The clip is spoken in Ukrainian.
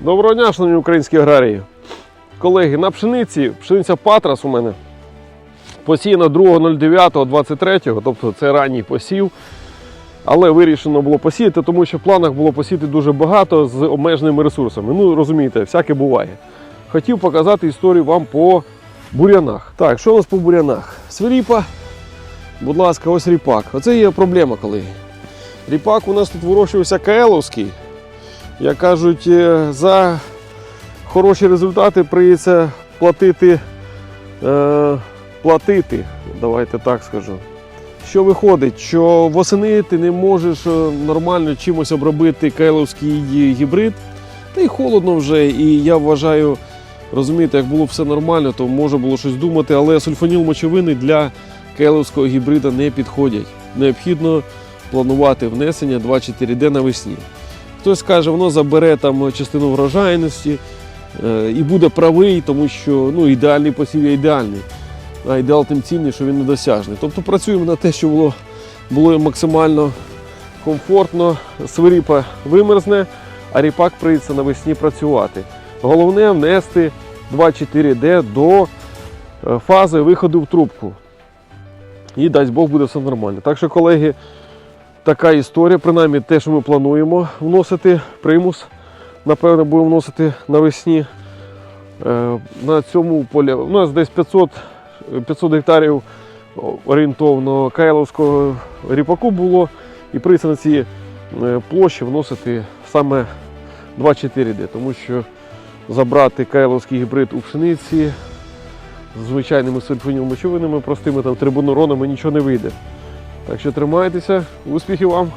Доброго дня, шановні українські аграрії. Колеги, на пшениці, пшениця Патрас у мене посіяна 2.09.23, тобто це ранній посів. Але вирішено було посіяти, тому що в планах було посіяти дуже багато з обмеженими ресурсами. Ну, розумієте, всяке буває. Хотів показати історію вам по бурянах. Так, що у нас по бурянах? Свиріпа, будь ласка, ось ріпак. Оце є проблема, колеги. Ріпак у нас тут вирощувався каеловський. Як кажуть, е, за хороші результати прийдеться платити, е, платити, давайте так скажу. Що виходить, що восени ти не можеш е, нормально чимось обробити кайловський гібрид, та й холодно вже. І я вважаю, розумієте, як було все нормально, то може було щось думати, але сульфаніл мочовини для кайловського гібрида не підходять. Необхідно планувати внесення 2-4D навесні. Хтось каже, воно забере там частину врожайності е, і буде правий, тому що ну, ідеальний посів є ідеальний. А ідеал тим цінний, що він недосяжний. Тобто працюємо на те, що було, було максимально комфортно. Свиріпа вимерзне, а ріпак прийдеться навесні працювати. Головне внести 2-4D до е, фази виходу в трубку. І дасть Бог буде все нормально. Так що, колеги, така історія, принаймні те, що ми плануємо вносити примус. Напевно, будемо вносити навесні. Е, На цьому полі у нас десь 500, 500 гектарів орієнтовно кайловського ріпаку було. І прийдеться на ці е, площі вносити саме 2-4D, тому що забрати кайловський гібрид у пшениці з звичайними сульфоніловими мочовинами, простими там трибуноронами нічого не вийде. Так що тримайтеся, успіхів вам!